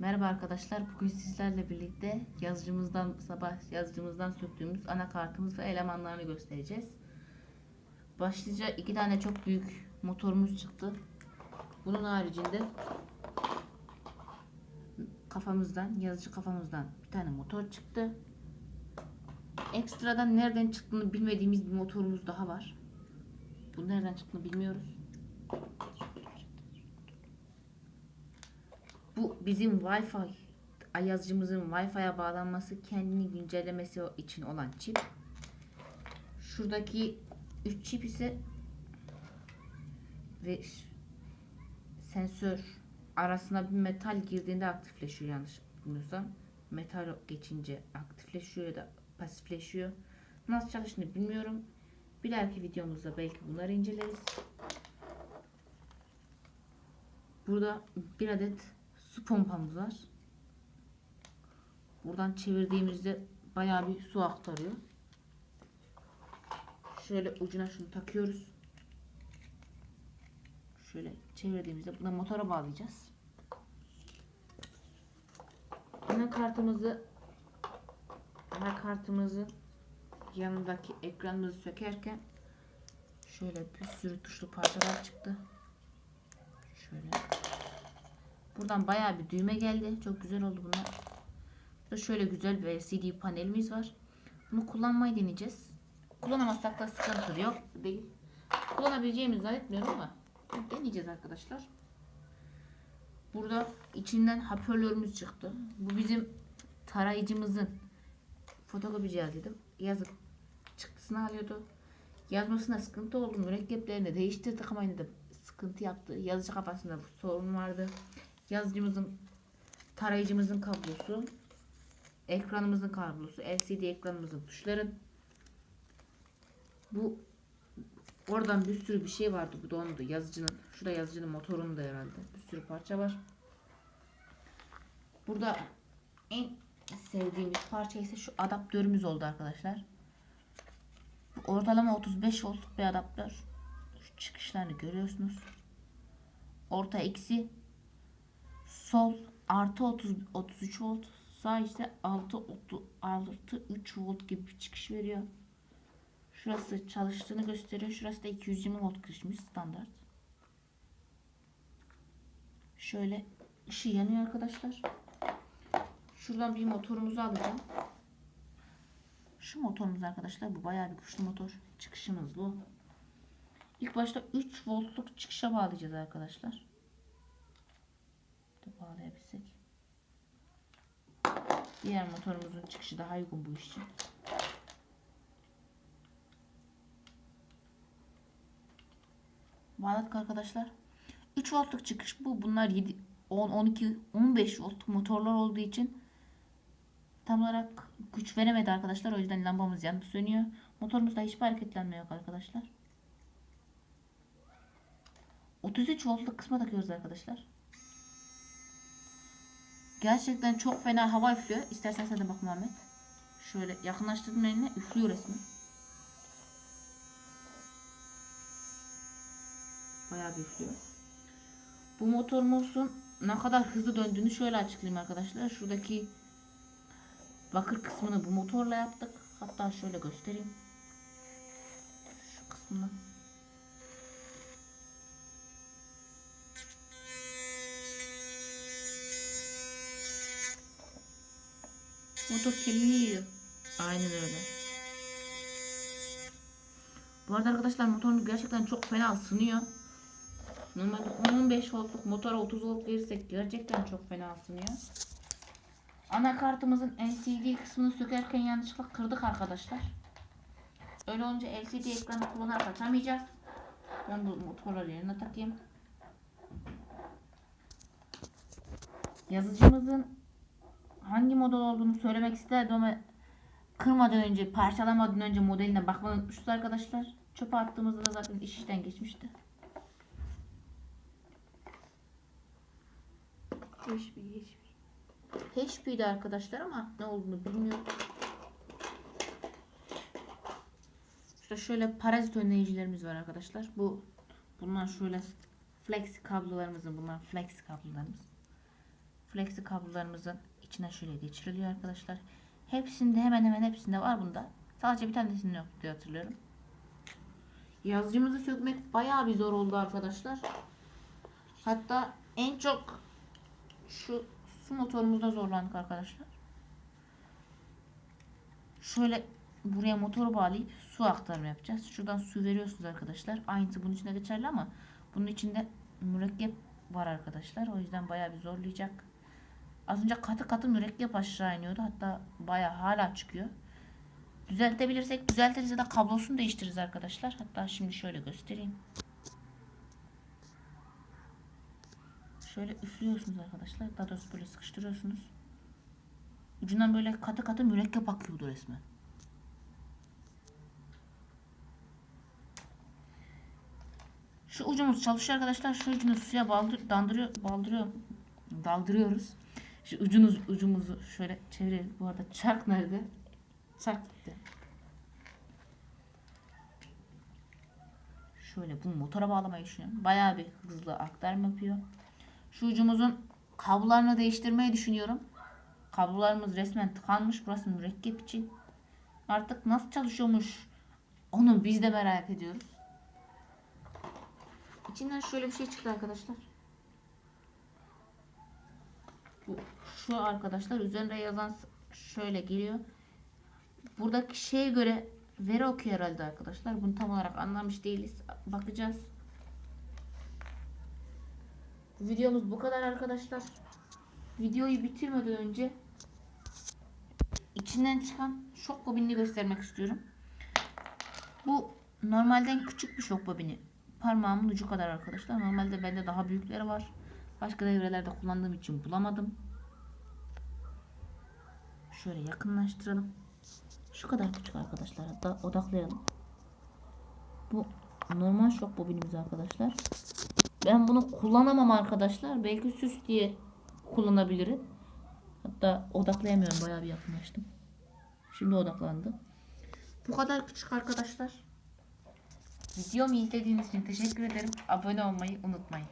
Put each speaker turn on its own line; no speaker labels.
Merhaba arkadaşlar. Bugün sizlerle birlikte yazıcımızdan sabah yazıcımızdan söktüğümüz anakartımız ve elemanlarını göstereceğiz. Başlıca iki tane çok büyük motorumuz çıktı. Bunun haricinde kafamızdan, yazıcı kafamızdan bir tane motor çıktı. Ekstradan nereden çıktığını bilmediğimiz bir motorumuz daha var. Bu nereden çıktığını bilmiyoruz. Bu bizim Wi-Fi yazıcımızın Wi-Fi'ye bağlanması kendini güncellemesi için olan çip. Şuradaki 3 çip ise ve sensör arasına bir metal girdiğinde aktifleşiyor yanlış bilmiyorsam. Metal geçince aktifleşiyor ya da pasifleşiyor. Nasıl çalıştığını bilmiyorum. Bir dahaki videomuzda belki bunları inceleriz. Burada bir adet su pompamız var. Buradan çevirdiğimizde bayağı bir su aktarıyor. Şöyle ucuna şunu takıyoruz. Şöyle çevirdiğimizde bunu motora bağlayacağız. Anakartımızı anakartımızı yanındaki ekranımızı sökerken şöyle bir sürü tuşlu parçalar çıktı. Şöyle. Buradan bayağı bir düğme geldi. Çok güzel oldu bunlar. Burada şöyle güzel bir LCD panelimiz var. Bunu kullanmayı deneyeceğiz. Kullanamazsak da sıkıntı yok. Değil. Kullanabileceğimizi zannetmiyorum ama deneyeceğiz arkadaşlar. Burada içinden hoparlörümüz çıktı. Bu bizim tarayıcımızın fotokopi cihazıydı. Yazıp çıktısını alıyordu. Yazmasına sıkıntı oldu. Mürekkeplerini değiştirdik ama yine de sıkıntı yaptı. Yazıcı kafasında sorun vardı. Yazıcımızın tarayıcımızın kablosu, ekranımızın kablosu, LCD ekranımızın tuşları. Bu oradan bir sürü bir şey vardı. Bu dondu. Yazıcının, şurada yazıcının motorunun da herhalde. Bir sürü parça var. Burada en sevdiğimiz parça ise şu adaptörümüz oldu arkadaşlar. Bu ortalama 35 voltluk bir adaptör. Şu çıkışlarını görüyorsunuz. Orta eksi sol artı 30 33 volt sağ ise 6 30 artı 3 volt gibi bir çıkış veriyor. Şurası çalıştığını gösteriyor. Şurası da 220 volt kırışmış standart. Şöyle ışığı yanıyor arkadaşlar. Şuradan bir motorumuzu alacağım. Şu motorumuz arkadaşlar bu bayağı bir güçlü motor. Çıkışımız bu. İlk başta 3 voltluk çıkışa bağlayacağız arkadaşlar. Bağlayabilsek. Diğer motorumuzun çıkışı daha uygun bu iş için. Bağladık arkadaşlar. 3 voltluk çıkış bu. Bunlar 7, 10, 12, 15 volt motorlar olduğu için tam olarak güç veremedi arkadaşlar. O yüzden lambamız yanıp sönüyor. Motorumuzda hiçbir hareketlenme yok arkadaşlar. 33 voltluk kısma takıyoruz arkadaşlar. Gerçekten çok fena hava üflüyor. İstersen sen de bak Muhammed. Şöyle yakınlaştırdım eline üflüyor resmen. Bayağı bir üflüyor. Bu motorumuzun ne kadar hızlı döndüğünü şöyle açıklayayım arkadaşlar. Şuradaki bakır kısmını bu motorla yaptık. Hatta şöyle göstereyim. Şu kısmını. Motor kendini yiyor. Aynen öyle. Bu arada arkadaşlar motorumuz gerçekten çok fena ısınıyor. Normalde 10-15 voltluk motora 30 volt verirsek gerçekten çok fena ısınıyor. Anakartımızın LCD kısmını sökerken yanlışlıkla kırdık arkadaşlar. Öyle olunca LCD ekranı kullanarak açamayacağız. Ben bu motorları yerine takayım. Yazıcımızın hangi model olduğunu söylemek isterdim ama kırmadan önce, parçalamadan önce modeline bakmayı unutmuşuz arkadaşlar. Çöpe attığımızda da zaten iş işten geçmişti.
HP, HP.
HP'di arkadaşlar ama ne olduğunu bilmiyorum. İşte şöyle parazit önleyicilerimiz var arkadaşlar. Bu bunlar şöyle flex kablolarımızın bunlar flex kablolarımız. flexi kablolarımızın içine şöyle geçiriliyor arkadaşlar. Hepsinde hemen hemen hepsinde var bunda. Sadece bir tanesinde yok diye hatırlıyorum. Yazıcımızı sökmek bayağı bir zor oldu arkadaşlar. Hatta en çok şu su motorumuzda zorlandık arkadaşlar. Şöyle buraya motoru bağlayıp su aktarma yapacağız. Şuradan su veriyorsunuz arkadaşlar. Aynısı bunun içinde geçerli ama bunun içinde mürekkep var arkadaşlar. O yüzden bayağı bir zorlayacak. Az önce katı katı mürekkep aşağı iniyordu. Hatta bayağı hala çıkıyor. Düzeltebilirsek düzeltiriz ya da kablosunu değiştiririz arkadaşlar. Hatta şimdi şöyle göstereyim. Şöyle üflüyorsunuz arkadaşlar. Daha doğrusu böyle sıkıştırıyorsunuz. Ucundan böyle katı katı mürekkep akıyordu resmen. Şu ucumuz çalışıyor arkadaşlar. Şu ucunu suya baldır, dandırıyor, baldırıyor, daldırıyoruz. Şu ucunuz ucumuzu şöyle çevirelim. Bu arada çark nerede? Çark gitti. Şöyle bu motora bağlamayı düşünüyorum. Bayağı bir hızlı aktarma yapıyor. Şu ucumuzun kablolarını değiştirmeyi düşünüyorum. Kablolarımız resmen tıkanmış. Burası mürekkep için. Artık nasıl çalışıyormuş onu biz de merak ediyoruz. İçinden şöyle bir şey çıktı arkadaşlar. Bu şu arkadaşlar üzerinde yazan şöyle geliyor. Buradaki şeye göre veri okuyor herhalde arkadaşlar. Bunu tam olarak anlamış değiliz. Bakacağız. Videomuz bu kadar arkadaşlar. Videoyu bitirmeden önce içinden çıkan şok bobinini göstermek istiyorum. Bu normalden küçük bir şok bobini. Parmağımın ucu kadar arkadaşlar. Normalde bende daha büyükleri var. Başka devrelerde kullandığım için bulamadım. Şöyle yakınlaştıralım. Şu kadar küçük arkadaşlar. Hatta odaklayalım. Bu normal şok bobinimiz arkadaşlar. Ben bunu kullanamam arkadaşlar. Belki süs diye kullanabilirim. Hatta odaklayamıyorum. Bayağı bir yakınlaştım. Şimdi odaklandı. Bu kadar küçük arkadaşlar. Videomu izlediğiniz için teşekkür ederim. Abone olmayı unutmayın.